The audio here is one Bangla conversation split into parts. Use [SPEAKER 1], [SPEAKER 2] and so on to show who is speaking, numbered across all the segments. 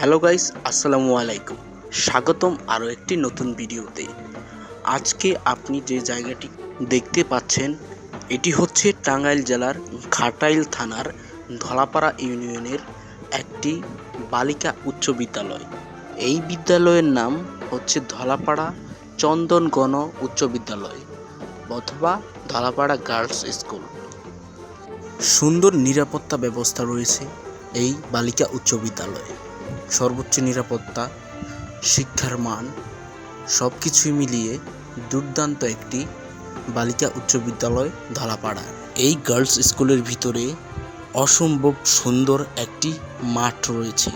[SPEAKER 1] হ্যালো গাইস, আসসালামু আলাইকুম। স্বাগতম আরও একটি নতুন ভিডিওতে। আজকে আপনি যে জায়গাটি দেখতে পাচ্ছেন, এটি হচ্ছে টাঙ্গাইল জেলার ঘাটাইল থানার ধলাপাড়া ইউনিয়নের একটি বালিকা উচ্চ বিদ্যালয়। এই বিদ্যালয়ের নাম হচ্ছে ধলাপাড়া চন্দনগণ উচ্চ বিদ্যালয় অথবা ধলাপাড়া গার্লস স্কুল। সুন্দর নিরাপত্তা ব্যবস্থা রয়েছে এই বালিকা উচ্চ বিদ্যালয়ে। সর্বোচ্চ নিরাপত্তা, শিক্ষার মান সব কিছুই মিলিয়ে দুর্দান্ত একটি বালিকা উচ্চ বিদ্যালয় ধলাপাড়া। এই গার্লস স্কুলের ভিতরে অসম্ভব সুন্দর একটি মাঠ রয়েছে।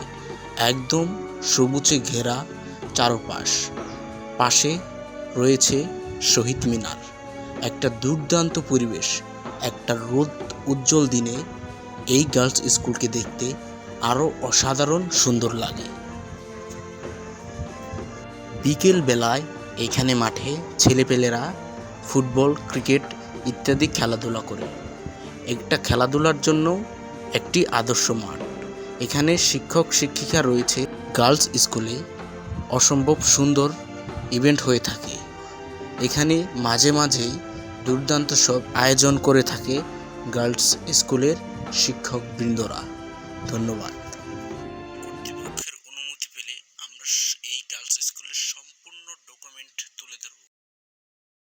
[SPEAKER 1] একদম সবুজে ঘেরা চারপাশ। পাশে রয়েছে শহীদ মিনার। একটা দুর্দান্ত পরিবেশ, একটা রোদ উজ্জ্বল দিনে এই গার্লস স্কুলকে দেখতে আরও অসাধারণ সুন্দর লাগে। বিকেল বেলায় এখানে মাঠে ছেলেপেলেরা ফুটবল, ক্রিকেট ইত্যাদি খেলাধুলা করে। একটা খেলাধুলার জন্য একটি আদর্শ মাঠ। এখানে শিক্ষক, শিক্ষিকা রয়েছে। গার্লস স্কুলে অসম্ভব সুন্দর ইভেন্ট হয়ে থাকে। এখানে মাঝে মাঝেই দুর্দান্ত সব আয়োজন করে থাকে গার্লস স্কুলের শিক্ষকবৃন্দরা। ধন্যবাদ। সম্পূর্ণ ডকুমেন্ট তুলে ধরব।